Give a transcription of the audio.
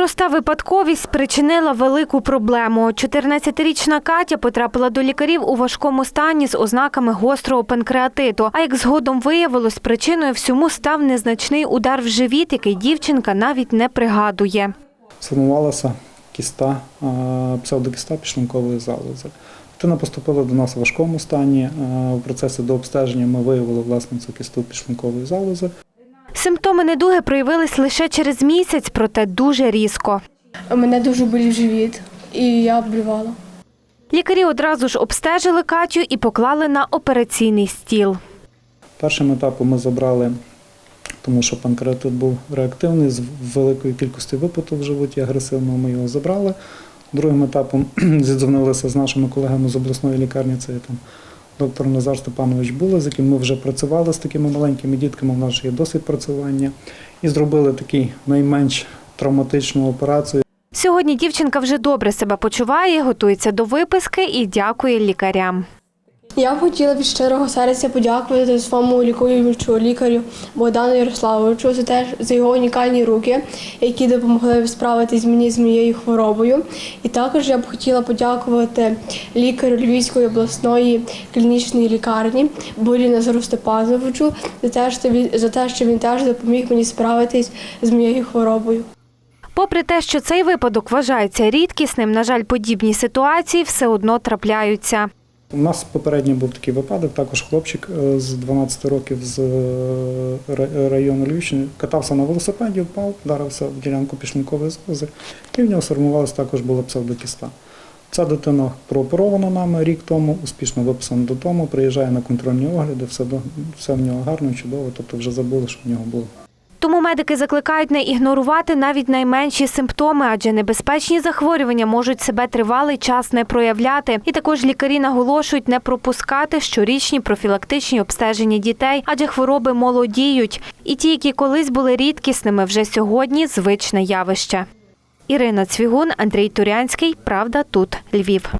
Проста випадковість спричинила велику проблему. 14-річна Катя потрапила до лікарів у важкому стані з ознаками гострого панкреатиту. А як згодом виявилось, причиною всьому став незначний удар в живіт, який дівчинка навіть не пригадує. сформувалася кіста, е, псевдокіста підшлункової залози. Дитина поступила до нас у важкому стані. Е, В процесі дообстеження ми виявили власне цю кісту підшлункової залози. Симптоми недуги проявились лише через місяць, проте дуже різко. Мене дуже болів живіт, і я блювала. Лікарі одразу ж обстежили Катю і поклали на операційний стіл. Першим етапом ми забрали, тому що панкреатит був реактивний з великою кількістю випиту в животі агресивного. Ми його забрали. Другим етапом зідзвонилися з нашими колегами з обласної лікарні. Це там доктор Назар Степанович Була, з яким ми вже працювали з такими маленькими дітками. У нас є досвід працювання. І зробили такий найменш травматичну операцію. Сьогодні дівчинка вже добре себе почуває, готується до виписки і дякує лікарям. Я б хотіла від щирого серця подякувати своєму лікуючому лікарю Богдану Ярославовичу за те, за його унікальні руки, які допомогли справитись мені з моєю хворобою. І також я б хотіла подякувати лікарю Львівської обласної клінічної лікарні Борі Назару Степановичу за те, що він за те, що він теж допоміг мені справитись з моєю хворобою. Попри те, що цей випадок вважається рідкісним, на жаль, подібні ситуації все одно трапляються. У нас попередній був такий випадок, також хлопчик е, з 12 років з е, району Львівщини катався на велосипеді, впав, вдарився в ділянку пішникової залози, і в нього сформувалася також була псевдокіста. Ця дитина прооперована нами рік тому, успішно виписана додому, приїжджає на контрольні огляди, все, все в нього гарно, чудово, тобто вже забули, що в нього було. Тому медики закликають не ігнорувати навіть найменші симптоми, адже небезпечні захворювання можуть себе тривалий час не проявляти. І також лікарі наголошують не пропускати щорічні профілактичні обстеження дітей, адже хвороби молодіють. І ті, які колись були рідкісними, вже сьогодні звичне явище. Ірина Цвігун, Андрій Турянський. Правда, тут Львів.